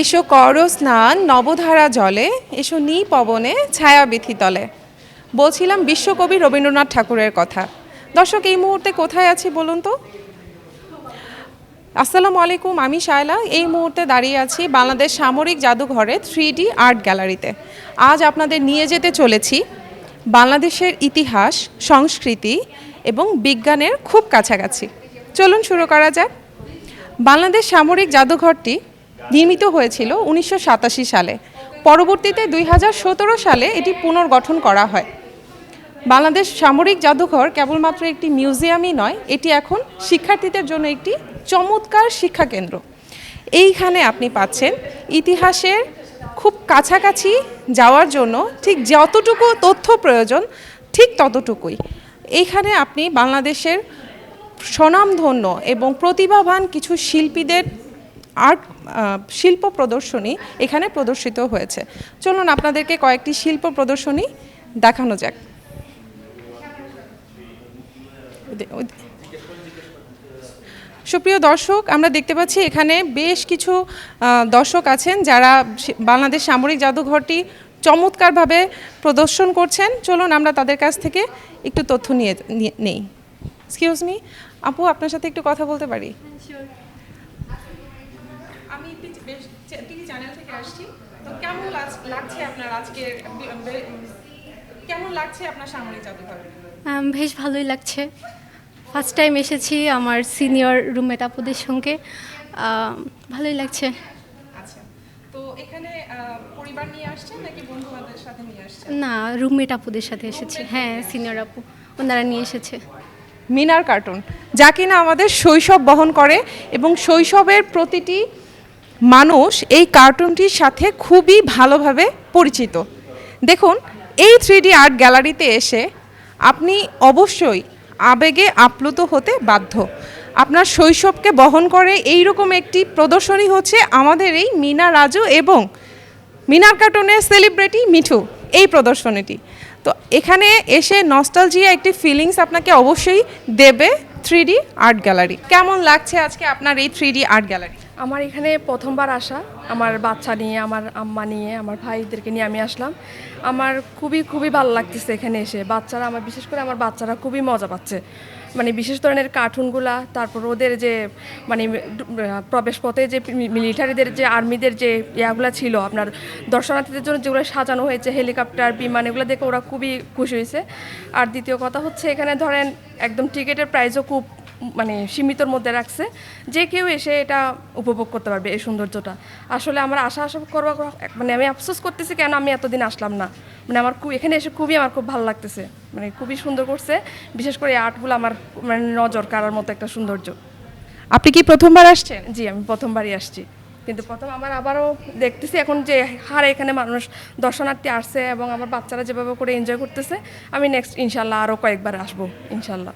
এসো কর স্নান নবধারা জলে, এসো নি পবনে ছায়া বিথি তলে। বলছিলাম বিশ্বকবি রবীন্দ্রনাথ ঠাকুরের কথা। দর্শক, এই মুহূর্তে কোথায় আছি বলুন তো? আসসালামু আলাইকুম, আমি শায়লা। এই মুহূর্তে দাঁড়িয়ে আছি বাংলাদেশ সামরিক জাদুঘরে থ্রি ডি আর্ট গ্যালারিতে। আজ আপনাদের নিয়ে যেতে চলেছি বাংলাদেশের ইতিহাস, সংস্কৃতি এবং বিজ্ঞানের খুব কাছাকাছি। চলুন শুরু করা যাক। বাংলাদেশ সামরিক জাদুঘরটি নির্মিত হয়েছিল উনিশশো সাতাশি সালে। পরবর্তীতে দুই হাজার সতেরো সালে এটি পুনর্গঠন করা হয়। বাংলাদেশ সামরিক জাদুঘর কেবলমাত্র একটি মিউজিয়ামই নয়, এটি এখন শিক্ষার্থীদের জন্য একটি চমৎকার শিক্ষা কেন্দ্র এইখানে আপনি পাচ্ছেন ইতিহাসের খুব কাছাকাছি যাওয়ার জন্য ঠিক যতটুকু তথ্য প্রয়োজন, ঠিক ততটুকুই। এইখানে আপনি বাংলাদেশের স্বনামধন্য এবং প্রতিভাবান কিছু শিল্পীদের আর্ট শিল্প প্রদর্শনী এখানে প্রদর্শিত হয়েছে। চলুন আপনাদেরকে কয়েকটি শিল্প প্রদর্শনী দেখানো যাক। সুপ্রিয় দর্শক, আমরা দেখতে পাচ্ছি এখানে বেশ কিছু দর্শক আছেন যারা বাংলাদেশ সামরিক জাদুঘরটি চমৎকারভাবে প্রদর্শন করছেন। চলুন আমরা তাদের কাছ থেকে একটু তথ্য নিয়ে নেই। এক্সকিউজ মি আপু, আপনার সাথে একটু কথা বলতে পারি আমি টিভি চ্যানেল থেকে আসছি। তো কেমন লাগছে আপনার আজকে কেমন লাগছে আপনার সামরিক জাদুঘর? বেশ ভালোই লাগছে। ফার্স্ট টাইম এসেছি আমার সিনিয়র রুমমেট আপুদের সঙ্গে। ভালোই লাগছে। আচ্ছা। তো এখানে পরিবার নিয়ে আসছেন নাকি বন্ধু বান্ধবের সাথে নিয়ে আসছেন? না রুমমেট আপুদের সাথে এসেছি। হ্যাঁ সিনিয়র আপু। ওনারা নিয়ে এসেছে। মিনার কার্টুন। যা কিনা আমাদের শৈশব বহন করে এবং শৈশবের প্রতিটি মানুষ এই কার্টুনটির সাথে খুবই ভালোভাবে পরিচিত। দেখুন, এই থ্রি আর্ট গ্যালারিতে এসে আপনি অবশ্যই আবেগে আপ্লুত হতে বাধ্য। আপনার শৈশবকে বহন করে এই রকম একটি প্রদর্শনী হচ্ছে আমাদের এই মিনা রাজু এবং মিনার কার্টুনের সেলিব্রিটি মিঠু এই প্রদর্শনীটি। তো এখানে এসে নস্টালজিয়া একটি ফিলিংস আপনাকে অবশ্যই দেবে থ্রি আর্ট গ্যালারি কেমন লাগছে আজকে আপনার এই থ্রি আর্ট গ্যালারি আমার এখানে প্রথমবার আসা, আমার বাচ্চা নিয়ে, আমার আম্মা নিয়ে, আমার ভাইদেরকে নিয়ে আমি আসলাম। আমার খুবই খুবই ভালো লাগতেছে এখানে এসে। বাচ্চারা আমার, বিশেষ করে আমার বাচ্চারা খুবই মজা পাচ্ছে। মানে বিশেষ ধরনের কার্টুনগুলা, তারপর ওদের যে মানে প্রবেশ পথে যে মিলিটারিদের যে, আর্মিদের যে ইয়াগুলো ছিল, আপনার দর্শনার্থীদের জন্য যেগুলো সাজানো হয়েছে, হেলিকপ্টার, বিমান, এগুলো দেখে ওরা খুবই খুশি হয়েছে। আর দ্বিতীয় কথা হচ্ছে, এখানে ধরেন, একদম টিকিটের প্রাইসও খুব মানে সীমিতর মধ্যে রাখছে। যে কেউ এসে এটা উপভোগ করতে পারবে এই সৌন্দর্যটা। আসলে আমার আশা আশা করব মানে আমি আফসোস করতেছি কেন আমি এতদিন আসলাম না। মানে আমার খুব এখানে এসে খুবই আমার খুব ভালো লাগতেছে। মানে খুবই সুন্দর করছে। বিশেষ করে এই আর্টগুলো আমার মানে নজর কাড়ার মতো একটা সৌন্দর্য। আপনি কি প্রথমবার আসছেন? জি আমি প্রথমবারই আসছি। কিন্তু প্রথম আমার আবারও দেখতেছি এখন যে হারে এখানে মানুষ দর্শনার্থী আসছে এবং আমার বাচ্চারা যেভাবে করে এনজয় করতেছে আমি নেক্সট ইনশাল্লাহ আরও কয়েকবার আসব ইনশাল্লাহ।